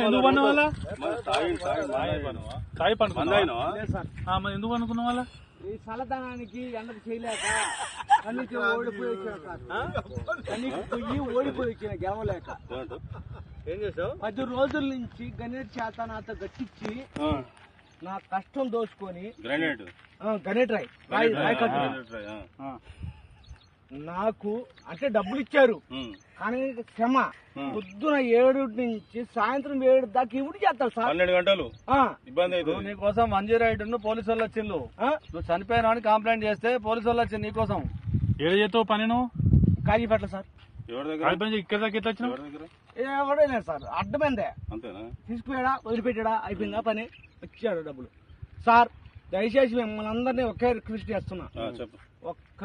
ఎందుకు వాళ్ళ కాయ పండుకున్నా మరి ఎందుకు వాళ్ళ ఈ చల్లదనానికి ఎండకు చేయలేక కన్నీకి ఓడిపోయి వచ్చాను పొయ్యి ఓడిపోయి వచ్చిన గెలవలేక ఏం చేసావు పది రోజుల నుంచి గణేట్ చేత నాతో గట్టించి నా కష్టం దోచుకొని గ్రానైట్ గణేట్ రాయ్ రాయ్ రాయ్. నాకు అంటే డబ్బులు ఇచ్చారు. కానీ క్షమ. పొద్దున ఏడు నుంచి సాయంత్రం ఏడు దాకా ఇవి చేస్తారు సార్. పన్నెండు గంటలు? ఆ, ఇబ్బంది అవుతుంది నీకోసం మంజీ రైడ్ పోలీసు వాళ్ళు వచ్చిండు ఆ, నువ్వు చనిపోయినా అని కంప్లైంట్ చేస్తే పోలీసు వాళ్ళు వచ్చింది నీకోసం ఏడు చేస్తావు పని నువ్వు? కాజీపేటలో సార్. ఇక్కడ దాకా ఎట్లా ఎవడైనా సార్ అడ్డమైందే. అంతేనా? తీసుకుపోయాడా వదిలిపెట్టాడా అయిపోయిందా పని? వచ్చాడు డబ్బులు. సార్ దయచేసి మిమ్మల్ని అందరినీ ఒకే రిక్వెస్ట్ చేస్తున్నా. ఆ, చెప్పు. ఒక్క